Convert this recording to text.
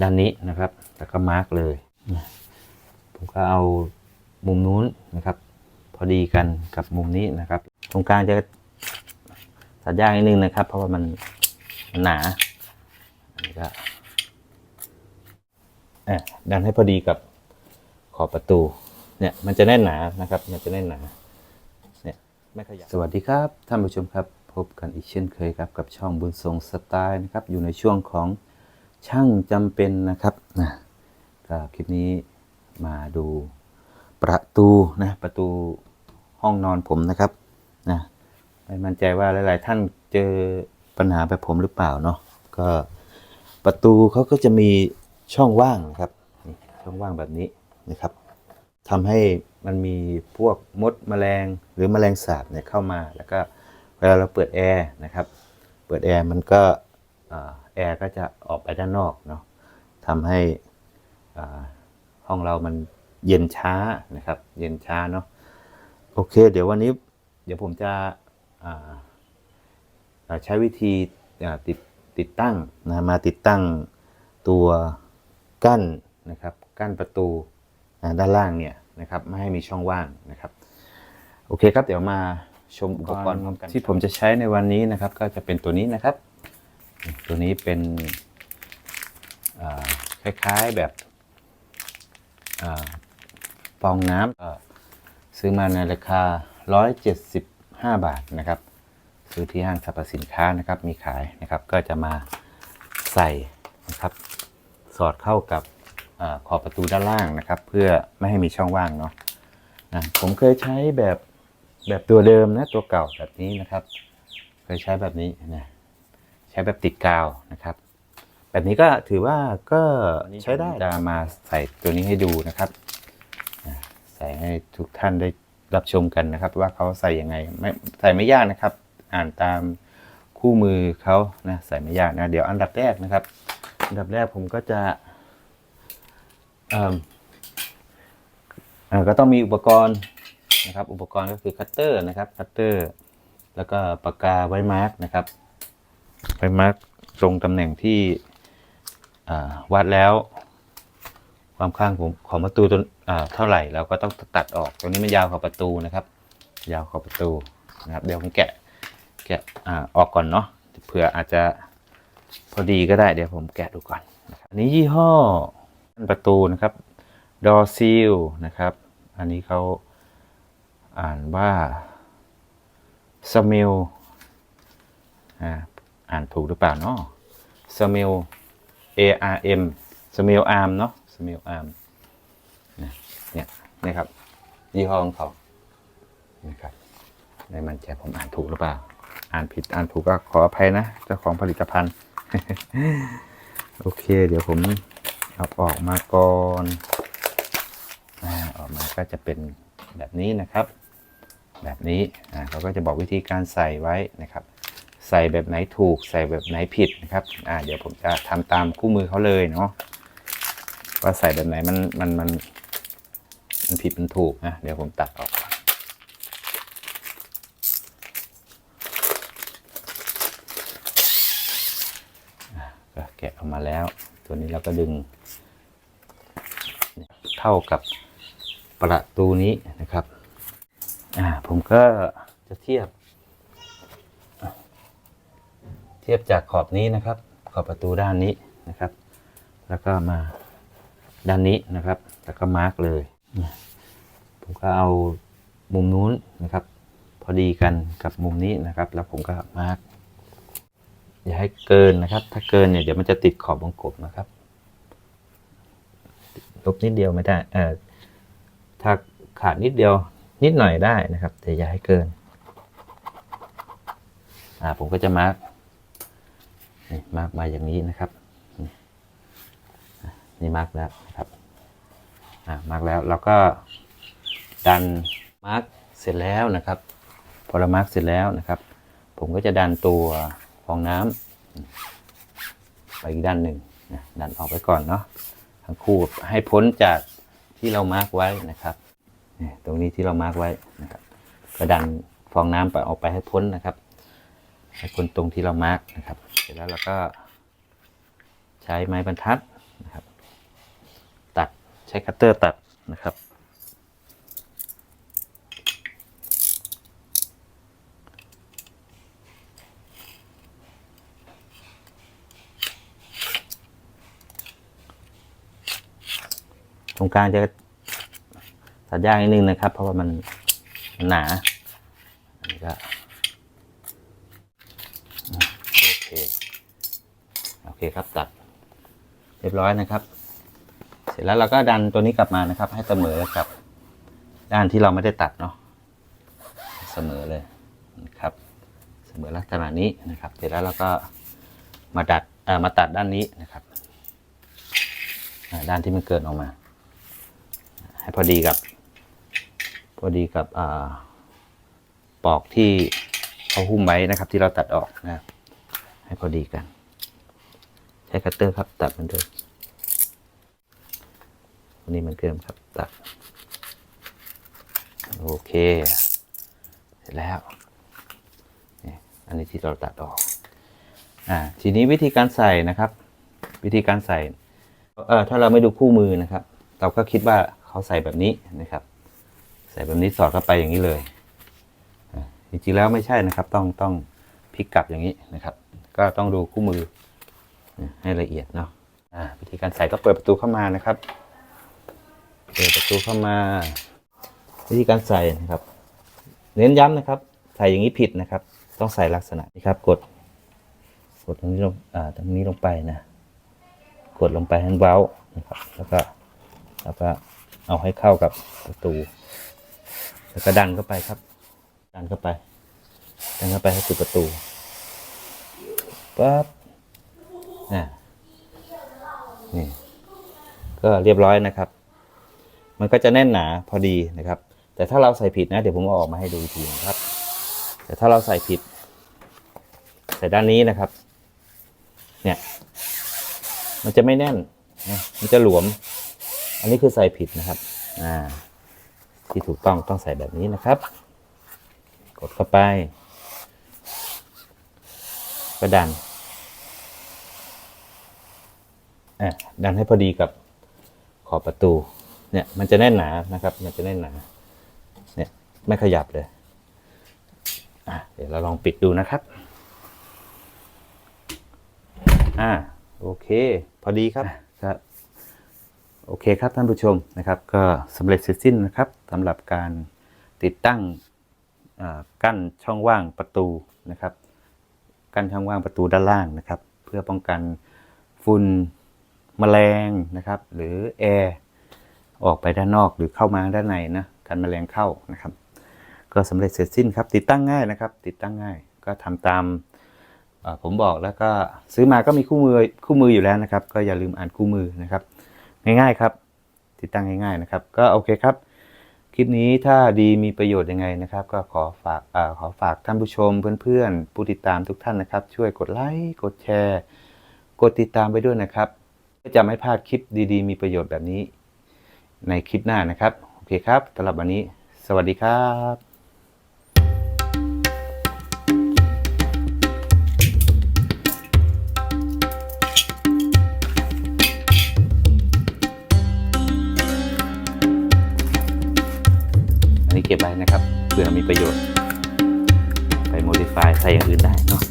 ด้านนี้นะครับแล้วก็มาร์กเลยผมก็เอามุมนู้นนะครับ พอดีกันกับมุมนี้นะครับ ตรงกลางจะตัดยากนิดนึงนะครับ เพราะว่ามันมันหนาอันนี้ก็อ่อดันให้พอดีกับขอบประตู เนี่ยมันจะแน่นหนานะครับ มันจะแน่นหนา เนี่ยไม่ขยับสวัสดีครับท่านผู้ชมครับ พบกันอีกเช่นเคยครับกับช่องบุญทรงสไตล์นะครับ อยู่ในช่วงของช่างจำเป็นนะครับนะก็คลิปนี้มาดูประตูนะประตูห้องนอนผมนะครับนะไม่มั่นใจว่าหลาย ๆ ท่านเจอปัญหาแบบผมหรือเปล่าเนาะก็ประตูเขาก็จะมีช่องว่างนะครับช่องว่างแบบนี้นะครับทำให้มันมีพวกมดแมลงหรือแมลงสาบเนี่ยเข้ามาแล้วก็ เวลาเราเปิดแอร์นะครับ เปิดแอร์มันก็แอร์ก็จะออกไปด้านนอกเนาะทำให้ห้องเรามันเย็นช้านะครับ เย็นช้าเนาะโอเค เดี๋ยววันนี้ เดี๋ยวผมจะใช้วิธีติดติดตั้งนะมาติดตั้งตัวกั้นนะครับ กั้นประตูด้านล่างเนี่ยนะครับไม่ให้มีช่องว่างนะครับ โอเคครับเดี๋ยวมา ชมอุปกรณ์ที่ผมจะใช้ในวันนี้นะครับ ก็จะเป็นตัวนี้นะครับ ตัวนี้เป็นอ่าคล้ายๆแบบอ่าฟองน้ำก็ซื้อมาในราคา 175 บาทนะครับ ซื้อที่ห้างสรรพสินค้านะครับมีขายนะครับ ก็จะมาใส่นะครับ สอดเข้ากับอาขอบประตูด้านล่างนะครับ เพื่อไม่ให้มีช่องว่างเนาะนะผมเคยใช้แบบ แบบตัวเดิมนะตัวเก่าแบบนี้นะครับ เคยใช้แบบนี้นะใช้แบบติดกาวนะครับ แบบนี้ก็ถือว่าก็ใช้ได้จะมาใส่ตัวนี้ให้ดูนะครับอ่าใส่ให้ทุกท่านได้รับชมกันนะครับ ว่าเขาใส่ยังไงไม่ใส่ไม่ยากนะครับ อ่านตามคู่มือเขานะใส่ไม่ยากนะ เดี๋ยวอันดับแรกนะครับ อันดับแรกผมก็จะเอิ่มเอ่อก็ต้องมีอุปกรณ์ นะครับ อุปกรณ์ก็คือคัตเตอร์นะครับคัตเตอร์แล้วก็ปากกาไว้มาร์กนะครับไว้มาร์กตรงตำแหน่งที่อ่าวัดแล้ว ความข้างของของประตูตัวอ่าเท่าไหร่เราก็ต้องตัดออกตรงนี้มันยาวกว่าประตูนะครับ ยาวกว่าประตูนะครับเดี๋ยวผมแกะแกะอ่าออกก่อนเนาะเผื่ออาจจะพอดีก็ได้เดี๋ยวผมแกะดูก่อนนะครับนี้ยี่ห้อประตูนะครับดอซิลนะครับ อันนี้เขา อ่านว่าสมิลอ่านถูกหรือเปล่าเนาะสมิล A R M สมิลอาร์มเนาะสมิลอาร์มเนี่ยนี่ยนะครับยี่ห้อของเขานะครับในมันใจผมอ่านถูกหรือเปล่า อ่านผิดอ่านถูกก็ขออภัยนะเจ้าของผลิตภัณฑ์ โอเค เดี๋ยวผมเอาออกมาก่อนออกมาก็จะเป็นแบบนี้นะครับ แบบนี้อ่าเขาก็จะบอกวิธีการใส่ไว้นะครับ ใส่แบบไหนถูกใส่แบบไหนผิดนะครับอ่าเดี๋ยวผมจะทำตามคู่มือเขาเลยเนาะว่าใส่แบบไหนมันมันมันมันผิดมันถูกนะเดี๋ยวผมตัดออกก่อนก็แกะออกมาแล้ว ตัวนี้เราก็ดึง เท่ากับประตูนี้ ผมก็จะเทียบ เทียบจากขอบนี้นะครับ ขอบประตูด้านนี้นะครับ แล้วก็มาด้านนี้นะครับ แล้วก็มาร์กเลย ผมก็เอามุมนู้นนะครับ พอดีกันกับมุมนี้นะครับ แล้วผมก็มาร์กอย่าให้เกินนะครับ ถ้าเกินเนี่ยเดี๋ยวมันจะติดขอบวงกบนะครับลบนิดเดียวไม่ได้เออถ้าขาดนิดเดียว นิดหน่อยได้นะครับ แต่อย่าให้เกิน อ่าผมก็จะมาร์กมาร์กมาอย่างนี้นะครับนี่มาร์กแล้วครับอ่ามาร์กแล้วแล้วก็ดันมาร์กเสร็จแล้วนะครับพอเรามาร์กเสร็จแล้วนะครับ ผมก็จะดันตัวฟองน้ำไปอีกด้านหนึ่งนะดันออกไปก่อนเนาะทั้งคู่ให้พ้นจากที่เรามาร์กไว้นะครับ ตรงนี้ที่เรามาร์กไว้นะครับก็ดันฟองน้ำไปออกไปให้พ้นนะครับให้คนตรงที่เรามาร์กนะครับ เสร็จแล้วเราก็ใช้ไม้บรรทัดนะครับ ตัดใช้คัตเตอร์ตัดนะครับตรงกลางจะ ตัดยากนิดนึงนะครับ เพราะว่ามันมันหนาอันนี้ก็โอเคโอเคครับตัดเรียบร้อยนะครับ เสร็จแล้วเราก็ดันตัวนี้กลับมานะครับ ให้เสมอกับ ด้านที่เราไม่ได้ตัดเนาะเสมอเลยนะครับ เสมอลักษณะนี้นะครับ เสร็จแล้วเราก็มาดัดเอ่อมาตัดด้านนี้นะครับด้านที่มันเกิดออกมา ให้พอดีกับ พอดีกับอปอกที่เขาหุ้มไว้นะครับ ที่เราตัดออกนะครับให้พอดีกัน ใช้คัตเตอร์ครับตัดมือนเดิมอันนี้มือนเดิมครับตัด โอเค เสร็จแล้วนี่อันนี้ที่เราตัดออกอ่าทีนี้วิธีการใส่นะครับ วิธีการใส่เออถ้าเราไม่ดูคู่มือนะครับ เราก็คิดว่าเขาใส่แบบนี้นะครับ ใส่แบบนี้สอดเข้าไปอย่างนี้เลยอ่าจริงๆแล้วไม่ใช่นะครับ ต้องต้องพลิกกลับอย่างนี้นะครับ ก็ต้องดูคู่มือให้ละเอียดเนาะอ่าวิธีการใส่ก็เปิดประตูเข้ามานะครับ เปิดประตูเข้ามา วิธีการใส่นะครับ เน้นย้ำนะครับ ใส่อย่างนี้ผิดนะครับ ต้องใส่ลักษณะนี้ครับ กด กดตรงนี้ลงอ่าตรงนี้ลงไปนะ กดลงไปให้เว้านะครับ แล้วก็แล้วก็เอาให้เข้ากับประตู แล้วก็ดันเข้าไปครับ ดันเข้าไป ดันเข้าไปให้สุดประตูปั๊บอ่านี่ก็เรียบร้อยนะครับ มันก็จะแน่นหนาพอดีนะครับ แต่ถ้าเราใส่ผิดนะ เดี๋ยวผมเอาออกมาให้ดูทีนะครับ แต่ถ้าเราใส่ผิด ใส่ด้านนี้นะครับ เนี่ย มันจะไม่แน่นนะมันจะหลวม อันนี้คือใส่ผิดนะครับ อ่า ที่ถูกต้องต้องใส่แบบนี้นะครับ กดเข้าไป ก็ดันอะดันให้พอดีกับขอบประตู เนี่ยมันจะแน่นหนานะครับ มันจะแน่นหนา เนี่ยไม่ขยับเลย อะเดี๋ยวเราลองปิดดูนะครับ อ่าโอเค พอดีครับ ครับ โอเคครับท่านผู้ชมนะครับ ก็สำเร็จเสร็จสิ้นนะครับ สำหรับการติดตั้งกั้นช่องว่างประตูนะครับ กั้นช่องว่างประตูด้านล่างนะครับ เพื่อป้องกันฝุ่นแมลงนะครับ หรือแอร์ออกไปด้านนอกหรือเข้ามาด้านในนะกันแมลงเข้านะครับ ก็สำเร็จเสร็จสิ้นครับ ติดตั้งง่ายนะครับ ติดตั้งง่าย ก็ทำตามผมบอกแล้วก็ซื้อมาก็มีคู่มือคู่มืออยู่แล้วนะครับ ก็อย่าลืมอ่านคู่มือนะครับ ง่ายๆครับ ติดตั้งง่ายๆนะครับ ก็โอเคครับ ลิปนี้ถ้าดีมีประโยชน์ยังไงนะครับ ก็ขอฝากอขอฝากท่านผู้ชมเพื่อนๆ ผู้ติดตามทุกท่านนะครับ ช่วยกดไลค์กดแชร์ กดติดตามไปด้วยนะครับเพื่อจะไม่พลาดคลิปดีๆ มีประโยชน์แบบนี้ ในคลิปหน้านะครับ โอเคครับสำหรับวันนี้ สวัสดีครับ บไว้นะครับเผื่อมีประโยชน์ ไป modify ใส่อย่างอื่นได้เนาะ